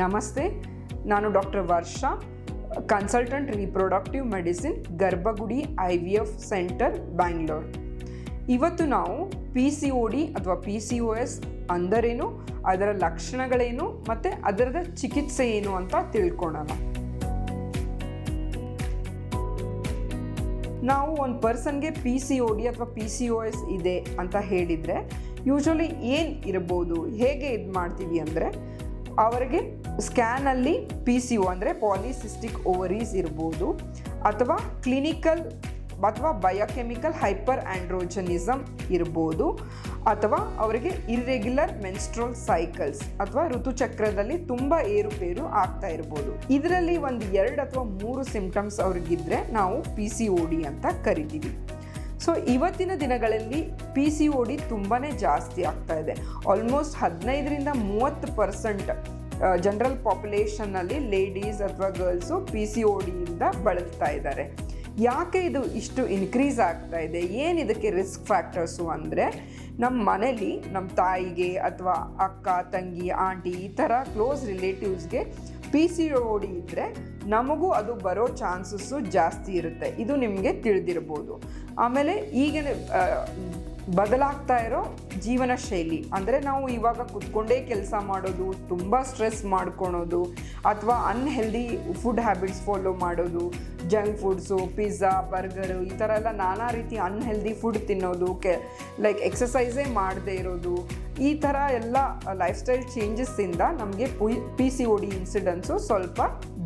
ನಮಸ್ತೆ, ನಾನು doctor Varsha consultant reproductive medicine Garbhagudi I V F centre Bangalore ಇವತ್ತು ನಾವು ಪಿ ಸಿ ಒ ಡಿ ಅಥವಾ ಪಿ ಸಿ ಒ ಎಸ್ ಅಂದರೇನು, ಅದರ ಲಕ್ಷಣಗಳೇನು, ಮತ್ತು ಅದರದ ಚಿಕಿತ್ಸೆ ಏನು ಅಂತ ತಿಳ್ಕೊಳ್ಳೋಣ ನಾವು ಒಂದು ಪರ್ಸನ್ಗೆ ಪಿ ಸಿ ಒ ಡಿ ಅಥವಾ ಪಿ ಸಿ ಒ ಎಸ್ ಇದೆ ಅಂತ ಹೇಳಿದರೆ ಯೂಶ್ವಲಿ ಏನು ಇರ್ಬೋದು, ಹೇಗೆ ಇದು ಮಾಡ್ತೀವಿ ಅಂದರೆ, ಅವರಿಗೆ ಸ್ಕ್ಯಾನಲ್ಲಿ ಪಿ ಸಿ ಓ ಅಂದರೆ ಪಾಲಿಸಿಸ್ಟಿಕ್ ಓವರೀಸ್ ಇರ್ಬೋದು, ಅಥವಾ ಕ್ಲಿನಿಕಲ್ ಅಥವಾ ಬಯೋಕೆಮಿಕಲ್ ಹೈಪರ್ ಆಂಡ್ರೋಜನಿಸಮ್ ಇರ್ಬೋದು, ಅಥವಾ ಅವರಿಗೆ ಇರ್ರೆಗ್ಯುಲರ್ ಮೆನ್ಸ್ಟ್ರೋಲ್ ಸೈಕಲ್ಸ್ ಅಥವಾ ಋತುಚಕ್ರದಲ್ಲಿ ತುಂಬ ಏರುಪೇರು ಆಗ್ತಾ ಇರ್ಬೋದು. ಇದರಲ್ಲಿ ಒಂದು ಎರಡು ಅಥವಾ ಮೂರು ಸಿಂಪ್ಟಮ್ಸ್ ಅವ್ರಿಗಿದ್ರೆ ನಾವು ಪಿ ಸಿ ಒ ಡಿ ಅಂತ ಕರಿತೀವಿ. ಸೊ ಇವತ್ತಿನ ದಿನಗಳಲ್ಲಿ ಪಿ ಸಿ ಒ ಡಿ ತುಂಬಾ ಜಾಸ್ತಿ ಆಗ್ತಾ ಇದೆ. ಆಲ್ಮೋಸ್ಟ್ ಹದಿನೈದರಿಂದ ಮೂವತ್ತು ಪರ್ಸೆಂಟ್ ಜನರಲ್ ಪಾಪ್ಯುಲೇಷನ್ನಲ್ಲಿ ಲೇಡೀಸ್ ಅಥವಾ ಗರ್ಲ್ಸು ಪಿ ಸಿ ಒ ಡಿಯಿಂದ ಬಳಲ್ತಾ ಇದ್ದಾರೆ. ಯಾಕೆ ಇದು ಇಷ್ಟು ಇನ್ಕ್ರೀಸ್ ಆಗ್ತಾ ಇದೆ? ಏನು ಇದಕ್ಕೆ ರಿಸ್ಕ್ ಫ್ಯಾಕ್ಟರ್ಸು ಅಂದರೆ ನಮ್ಮ ಮನೇಲಿ ನಮ್ಮ ತಾಯಿಗೆ ಅಥವಾ ಅಕ್ಕ, ತಂಗಿ, ಆಂಟಿ ಈ ಥರ ಕ್ಲೋಸ್ ರಿಲೇಟಿವ್ಸ್ಗೆ ಪಿ ಸಿ ಒ ಡಿ ಇದ್ದರೆ ನಮಗೂ ಅದು ಬರೋ ಚಾನ್ಸಸ್ಸು ಜಾಸ್ತಿ ಇರುತ್ತೆ. ಇದು ನಿಮಗೆ ತಿಳಿದಿರ್ಬೋದು. ಆಮೇಲೆ ಈಗಿನ ಬದಲಾಗ್ತಾ ಇರೋ ಜೀವನ ಶೈಲಿ. ಅಂದರೆ ನಾವು ಇವಾಗ ಕುತ್ಕೊಂಡೇ ಕೆಲಸ ಮಾಡೋದು, ತುಂಬ ಸ್ಟ್ರೆಸ್ ಮಾಡ್ಕೊಳೋದು, ಅಥವಾ ಅನ್ಹೆಲ್ದಿ ಫುಡ್ ಹ್ಯಾಬಿಟ್ಸ್ ಫಾಲೋ ಮಾಡೋದು ಜಂಕ್ ಫುಡ್ಸು ಪಿಜ್ಜಾ ಬರ್ಗರು ಈ ಥರ ಎಲ್ಲ ನಾನಾ ರೀತಿ ಅನ್ಹೆಲ್ದಿ ಫುಡ್ ತಿನ್ನೋದು, ಕೆ ಲೈಕ್ ಎಕ್ಸಸೈಸೇ ಮಾಡದೇ ಇರೋದು, ಈ ಥರ ಎಲ್ಲ ಲೈಫ್ ಸ್ಟೈಲ್ ಚೇಂಜಸ್ಸಿಂದ ನಮಗೆ P C O D incidence ಸ್ವಲ್ಪ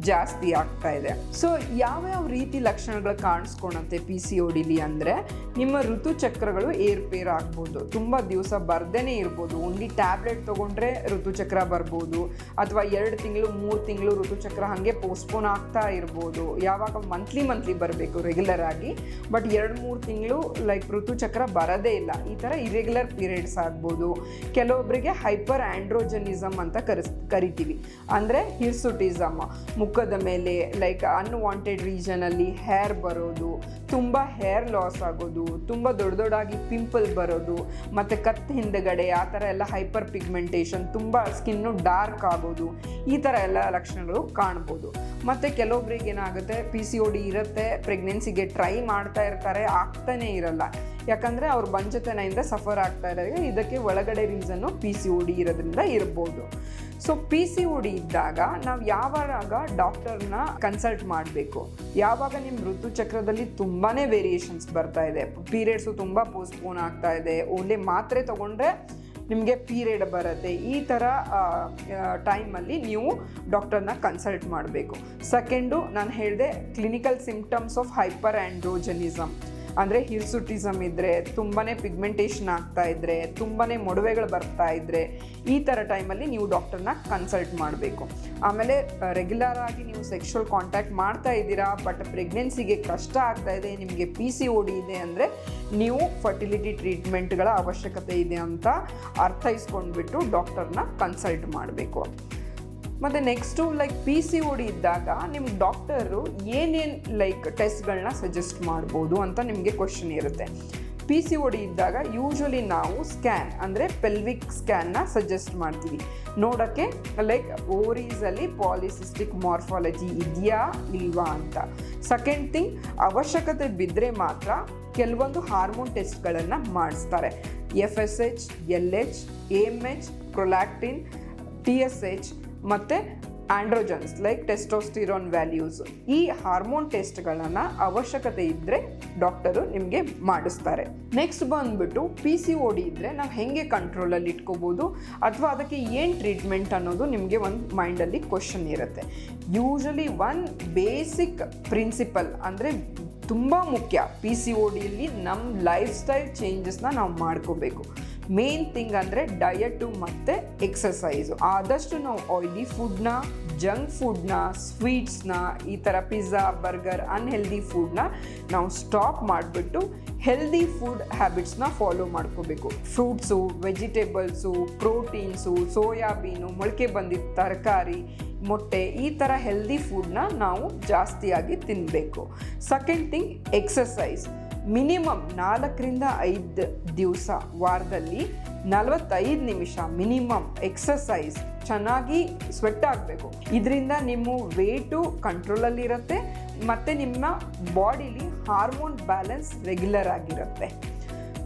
ಜಾಸ್ತಿ ಆಗ್ತಾ ಇದೆ. ಸೊ ಯಾವ್ಯಾವ ರೀತಿ ಲಕ್ಷಣಗಳು ಕಾಣಿಸ್ಕೊಳತ್ತೆ ಪಿ ಸಿ ಒ ಡಿಲಿ ಅಂದರೆ, ನಿಮ್ಮ ಋತುಚಕ್ರಗಳು ಏರ್ಪೇರ್ ಆಗ್ಬೋದು. ತುಂಬ ದಿವಸ ಬರ್ದೇನೆ ಇರ್ಬೋದು. ಓನ್ಲಿ ಟ್ಯಾಬ್ಲೆಟ್ ತೊಗೊಂಡ್ರೆ ಋತುಚಕ್ರ ಬರ್ಬೋದು. ಅಥವಾ ಎರಡು ತಿಂಗಳು, ಮೂರು ತಿಂಗಳು ಋತುಚಕ್ರ ಹಾಗೆ ಪೋಸ್ಟ್ಪೋನ್ ಆಗ್ತಾ ಇರ್ಬೋದು. ಯಾವಾಗ ಮಂತ್ಲಿ ಮಂತ್ಲಿ ಬರಬೇಕು ರೆಗ್ಯುಲರ್ ಆಗಿ. ಬಟ್ ಎರಡು, ಮೂರು ತಿಂಗಳು ಲೈಕ್ ಋತುಚಕ್ರ ಬರೋದೇ ಇಲ್ಲ. ಈ ಥರ ಇರೆಗ್ಯುಲರ್ ಪೀರಿಯಡ್ಸ್ ಆಗ್ಬೋದು. ಕೆಲವೊಬ್ಬರಿಗೆ ಹೈಪರ್ ಆ್ಯಂಡ್ರೋಜನಿಸಮ್ ಅಂತ ಕರೆಸ್, ಕರಿತೀವಿ. ಅಂದರೆ ಹಿರ್ಸುಟಿಸಮ್ ಮುಖದ ಮೇಲೆ ಲೈಕ್ ಅನ್ವಾಂಟೆಡ್ ರೀಸನಲ್ಲಿ ಹೇರ್ ಬರೋದು, ತುಂಬ ಹೇರ್ ಲಾಸ್ ಆಗೋದು, ತುಂಬ ದೊಡ್ಡ ದೊಡ್ಡಾಗಿ ಪಿಂಪಲ್ ಬರೋದು, ಮತ್ತು ಕತ್ತ ಹಿಂದಗಡೆ ಆ ಥರ ಎಲ್ಲ ಹೈಪರ್ ಪಿಗ್ಮೆಂಟೇಷನ್ ತುಂಬ ಸ್ಕಿನ್ನು ಡಾರ್ಕ್ ಆಗೋದು, ಈ ಥರ ಎಲ್ಲ ಲಕ್ಷಣಗಳು ಕಾಣ್ಬೋದು. ಮತ್ತು ಕೆಲವೊಬ್ರಿಗೆ ಏನಾಗುತ್ತೆ ಪಿ ಸಿ ಒ ಡಿ ಇರುತ್ತೆ ಪ್ರೆಗ್ನೆನ್ಸಿಗೆ ಟ್ರೈ ಮಾಡ್ತಾ ಇರ್ತಾರೆ, ಆಗ್ತಾನೇ ಇರಲ್ಲ. ಯಾಕಂದರೆ ಅವ್ರು ಬಂಜತನೆಯಿಂದ ಸಫರ್ ಆಗ್ತಾ ಇರೋದು ಇದಕ್ಕೆ ಒಳಗಡೆ reason P C O D ಇರೋದ್ರಿಂದ ಇರ್ಬೋದು. So P C O D ಇದ್ದಾಗ ನಾವು ಯಾವಾಗ ಡಾಕ್ಟರ್ನ ಕನ್ಸಲ್ಟ್ ಮಾಡಬೇಕು. ಯಾವಾಗ ನಿಮ್ಮ ಋತುಚಕ್ರದಲ್ಲಿ ತುಂಬಾ ವೇರಿಯೇಷನ್ಸ್ ಬರ್ತಾ ಇದೆ. ಪೀರಿಯಡ್ಸು ತುಂಬ ಪೋಸ್ಟ್ಪೋನ್ ಆಗ್ತಾ ಇದೆ. ಓನ್ಲಿ ಮಾತ್ರೆ ತೊಗೊಂಡ್ರೆ ನಿಮಗೆ ಪೀರಿಯಡ್ ಬರುತ್ತೆ. ಈ ಥರ ಟೈಮಲ್ಲಿ ನೀವು ಡಾಕ್ಟರ್ನ ಕನ್ಸಲ್ಟ್ ಮಾಡಬೇಕು. ಸೆಕೆಂಡು, ನಾನು ಹೇಳಿದೆ clinical symptoms of hyperandrogenism ಅಂದರೆ ಹಿರ್ಸುಟಿಸಮ್ ಇದ್ದರೆ ತುಂಬಾ ಪಿಗ್ಮೆಂಟೇಷನ್ ಆಗ್ತಾ ಇದ್ದರೆ ತುಂಬಾ ಮೊಡವೆಗಳು ಬರ್ತಾ ಇದ್ದರೆ ಈ ಥರ ಟೈಮಲ್ಲಿ ನೀವು ಡಾಕ್ಟರ್ನ ಕನ್ಸಲ್ಟ್ ಮಾಡಬೇಕು. ಆಮೇಲೆ ರೆಗ್ಯುಲರ್ ಆಗಿ ನೀವು ಸೆಕ್ಷುವಲ್ ಕಾಂಟ್ಯಾಕ್ಟ್ ಮಾಡ್ತಾ ಇದ್ದೀರಾ ಬಟ್ ಪ್ರೆಗ್ನೆನ್ಸಿಗೆ ಕಷ್ಟ ಆಗ್ತಾ ಇದೆ, ನಿಮಗೆ ಪಿ ಸಿ ಒ ಡಿ ಇದೆ ಅಂದರೆ, ನೀವು ಫರ್ಟಿಲಿಟಿ ಟ್ರೀಟ್ಮೆಂಟ್ಗಳ ಅವಶ್ಯಕತೆ ಇದೆ ಅಂತ ಅರ್ಥೈಸ್ಕೊಂಡ್ಬಿಟ್ಟು ಡಾಕ್ಟರ್ನ ಕನ್ಸಲ್ಟ್ ಮಾಡಬೇಕು. ಮತ್ತು next like P C D ಇದ್ದಾಗ ನಿಮ್ಮ ಡಾಕ್ಟರು ಏನೇನು ಲೈಕ್ ಟೆಸ್ಟ್ಗಳನ್ನ ಸಜೆಸ್ಟ್ ಮಾಡ್ಬೋದು ಅಂತ ನಿಮಗೆ ಕ್ವಶನ್ ಇರುತ್ತೆ. ಪಿ ಸಿ ಒ ಡಿ ಇದ್ದಾಗ ಯೂಶ್ವಲಿ ನಾವು ಸ್ಕ್ಯಾನ್ ಅಂದರೆ ಪೆಲ್ವಿಕ್ ಸ್ಕ್ಯಾನ್ನ ಸಜೆಸ್ಟ್ ಮಾಡ್ತೀವಿ. ನೋಡೋಕ್ಕೆ ಲೈಕ್ ಓರೀಸಲ್ಲಿ ಪಾಲಿಸಿಸ್ಟಿಕ್ ಮಾರ್ಫಾಲಜಿ ಇದೆಯಾ ಇಲ್ವಾ ಅಂತ. ಸೆಕೆಂಡ್ ಥಿಂಗ್ ಅವಶ್ಯಕತೆ ಬಿದ್ದರೆ ಮಾತ್ರ ಕೆಲವೊಂದು ಹಾರ್ಮೋನ್ ಟೆಸ್ಟ್ಗಳನ್ನು ಮಾಡಿಸ್ತಾರೆ. F S H L H M H prolactin T S H ಮತ್ತು ಆಂಡ್ರೋಜನ್ಸ್ ಲೈಕ್ ಟೆಸ್ಟೋಸ್ಟಿರೋನ್ ವ್ಯಾಲ್ಯೂಸ್ ಈ ಹಾರ್ಮೋನ್ ಟೆಸ್ಟ್ಗಳನ್ನು ಅವಶ್ಯಕತೆ ಇದ್ದರೆ ಡಾಕ್ಟರು ನಿಮಗೆ ಮಾಡಿಸ್ತಾರೆ. ನೆಕ್ಸ್ಟ್ ಬಂದ್ಬಿಟ್ಟು ಪಿ ಸಿ ಒ ಡಿ ಇದ್ದರೆ ನಾವು ಹೇಗೆ ಕಂಟ್ರೋಲಲ್ಲಿ ಇಟ್ಕೋಬೋದು? ಅಥವಾ ಅದಕ್ಕೆ ಏನು ಟ್ರೀಟ್ಮೆಂಟ್ ಅನ್ನೋದು ನಿಮಗೆ ಒಂದು ಮೈಂಡಲ್ಲಿ ಕ್ವಶನ್ ಇರುತ್ತೆ. ಯೂಶಲಿ ಒನ್ ಬೇಸಿಕ್ ಪ್ರಿನ್ಸಿಪಲ್ ಅಂದರೆ ತುಂಬ ಮುಖ್ಯ ಪಿ ಸಿ ಒ ಡಿಯಲ್ಲಿ ನಮ್ಮ ಲೈಫ್ ಸ್ಟೈಲ್ ಚೇಂಜಸ್ನ ನಾವು ಮಾಡ್ಕೋಬೇಕು. ಮೇನ್ ಥಿಂಗ್ ಅಂದರೆ ಡಯಟು ಮತ್ತು ಎಕ್ಸಸೈಸು ಆದಷ್ಟು ನಾವು ಆಯ್ಲಿ ಫುಡ್ನ ಜಂಕ್ ಫುಡ್ನ ಸ್ವೀಟ್ಸ್ನ ಈ ಥರ ಪಿಜ್ಜಾ ಬರ್ಗರ್ ಅನ್ಹೆಲ್ದಿ ಫುಡ್ನ ನಾವು ಸ್ಟಾಪ್ ಮಾಡಿಬಿಟ್ಟು ಹೆಲ್ದಿ ಫುಡ್ ಹ್ಯಾಬಿಟ್ಸ್ನ ಫಾಲೋ ಮಾಡ್ಕೋಬೇಕು. ಫ್ರೂಟ್ಸು ವೆಜಿಟೇಬಲ್ಸು ಪ್ರೋಟೀನ್ಸು ಸೋಯಾಬೀನು ಮೊಳಕೆ ಬಂದಿದ್ದ ತರಕಾರಿ, ಮೊಟ್ಟೆ ಈ ಥರ ಹೆಲ್ದಿ ಫುಡ್ನ ನಾವು ಜಾಸ್ತಿಯಾಗಿ ತಿನ್ನಬೇಕು ಸೆಕೆಂಡ್ ಥಿಂಗ್ ಎಕ್ಸಸೈಸ್ ಮಿನಿಮಮ್ ನಾಲ್ಕರಿಂದ ಐದು ದಿವಸ ವಾರದಲ್ಲಿ ನಲವತ್ತೈದು ನಿಮಿಷ ಮಿನಿಮಮ್ ಎಕ್ಸಸೈಸ್ ಚೆನ್ನಾಗಿ ಸ್ವೆಟ್ ಆಗಬೇಕು. ಇದರಿಂದ ನಿಮ್ಮ ವೇಟು ಕಂಟ್ರೋಲಲ್ಲಿರುತ್ತೆ ಮತ್ತು ನಿಮ್ಮ ಬಾಡಿಲಿ ಹಾರ್ಮೋನ್ ಬ್ಯಾಲೆನ್ಸ್ ರೆಗ್ಯುಲರ್ ಆಗಿರುತ್ತೆ.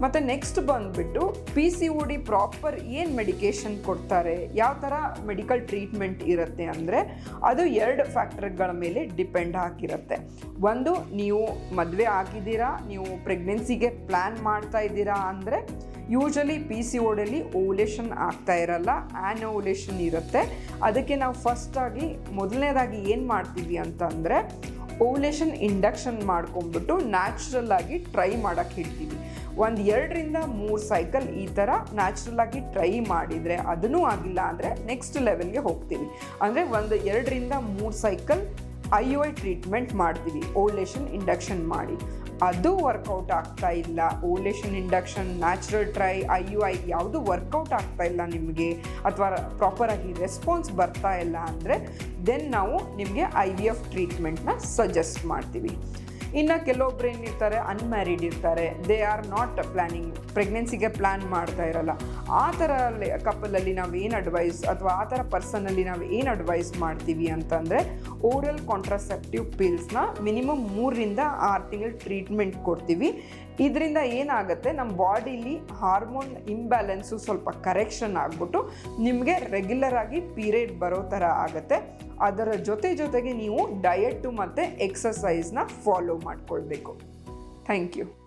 ಮತ್ತು ನೆಕ್ಸ್ಟ್ ಬಂದುಬಿಟ್ಟು P C O D proper ಏನು ಮೆಡಿಕೇಷನ್ ಕೊಡ್ತಾರೆ? ಯಾವ ಥರ ಮೆಡಿಕಲ್ ಟ್ರೀಟ್ಮೆಂಟ್ ಇರುತ್ತೆ ಅಂದರೆ ಅದು ಎರಡು ಫ್ಯಾಕ್ಟರ್ಗಳ ಮೇಲೆ ಡಿಪೆಂಡ್ ಆಗಿರುತ್ತೆ ಒಂದು, ನೀವು ಮದುವೆ ಆಗಿದ್ದೀರಾ, ನೀವು ಪ್ರೆಗ್ನೆನ್ಸಿಗೆ ಪ್ಲ್ಯಾನ್ ಮಾಡ್ತಾ ಇದ್ದೀರಾ ಅಂದರೆ ಯೂಶಲಿ ಪಿ ಸಿ ಓಡಲ್ಲಿ ಓವ್ಯುಲೇಷನ್ ಆಗ್ತಾ ಇರಲ್ಲ ಆ್ಯನ್ ಓವ್ಯುಲೇಷನ್ ಇರುತ್ತೆ. ಅದಕ್ಕೆ ನಾವು ಫಸ್ಟಾಗಿ ಮೊದಲನೇದಾಗಿ ಏನು ಮಾಡ್ತೀವಿ ಅಂತಂದರೆ ಓವ್ಯುಲೇಷನ್ ಇಂಡಕ್ಷನ್ ಮಾಡ್ಕೊಂಡ್ಬಿಟ್ಟು ನ್ಯಾಚುರಲ್ ಆಗಿ ಟ್ರೈ ಮಾಡೋಕ್ಕೆ ಹೇಳ್ತೀವಿ. ಒಂದು ಎರಡರಿಂದ ಮೂರು ಸೈಕಲ್ ಈ ಥರ ನ್ಯಾಚುರಲ್ ಆಗಿ ಟ್ರೈ ಮಾಡಿದರೆ ಅದನ್ನೂ ಆಗಿಲ್ಲ ಅಂದರೆ ನೆಕ್ಸ್ಟ್ ಲೆವೆಲ್ಗೆ ಹೋಗ್ತೀವಿ. ಅಂದರೆ ಒಂದು ಎರಡರಿಂದ ಮೂರು ಸೈಕಲ್ ಐ ಐ ಟ್ರೀಟ್ಮೆಂಟ್ ಮಾಡ್ತೀವಿ ಓಲ್ಡೇಷನ್ ಇಂಡಕ್ಷನ್ ಮಾಡಿ. ಅದು ವರ್ಕೌಟ್ ಆಗ್ತಾ ಇಲ್ಲ. Ovulation induction natural try I U I ಯಾವುದು ವರ್ಕೌಟ್ ಆಗ್ತಾ ಇಲ್ಲ ನಿಮಗೆ ಅಥವಾ ಪ್ರಾಪರಾಗಿ ರೆಸ್ಪಾನ್ಸ್ ಬರ್ತಾ ಇಲ್ಲ ಅಂದರೆ ದೆನ್ ನಾವು ನಿಮಗೆ ಐ ವಿ ಎಫ್ ಟ್ರೀಟ್ಮೆಂಟ್ನ ಸಜೆಸ್ಟ್ ಮಾಡ್ತೀವಿ. ಇನ್ನು ಕೆಲವೊಬ್ರು ಏನಿರ್ತಾರೆ ಅನ್ಮ್ಯಾರಿಡ್ ಇರ್ತಾರೆ. ದೇ ಆರ್ ನಾಟ್ ಪ್ಲ್ಯಾನಿಂಗ್ ಪ್ರೆಗ್ನೆನ್ಸಿಗೆ ಪ್ಲ್ಯಾನ್ ಮಾಡ್ತಾ ಇರಲ್ಲ. ಆ ಥರ ಕಪಲಲ್ಲಿ ನಾವು ಏನು ಅಡ್ವೈಸ್ ಅಥವಾ ಆ ಥರ ಪರ್ಸನಲ್ಲಿ ನಾವು ಏನು ಅಡ್ವೈಸ್ ಮಾಡ್ತೀವಿ ಅಂತಂದರೆ ಓರಲ್ ಕಾಂಟ್ರಾಸೆಪ್ಟಿವ್ ಪಿಲ್ಸ್ನ ಮಿನಿಮಮ್ ಮೂರರಿಂದ ಆರು ತಿಂಗಳು ಟ್ರೀಟ್ಮೆಂಟ್ ಕೊಡ್ತೀವಿ. ಇದರಿಂದ ಏನಾಗುತ್ತೆ ನಮ್ಮ ಬಾಡಿಲಿ ಹಾರ್ಮೋನ್ ಇಂಬ್ಯಾಲೆನ್ಸು ಸ್ವಲ್ಪ ಕರೆಕ್ಷನ್ ಆಗಿಬಿಟ್ಟು ನಿಮಗೆ ರೆಗ್ಯುಲರ್ ಆಗಿ ಪೀರಿಯಡ್ ಬರೋ ಥರ ಆಗುತ್ತೆ. ಅದರ ಜೊತೆ ಜೊತೆಗೆ ನೀವು ಡಯಟ್ಟು ಮತ್ತು ಎಕ್ಸಸೈಸ್ನ ಫಾಲೋ ಮಾಡಿಕೊಳ್ಬೇಕು. Thank you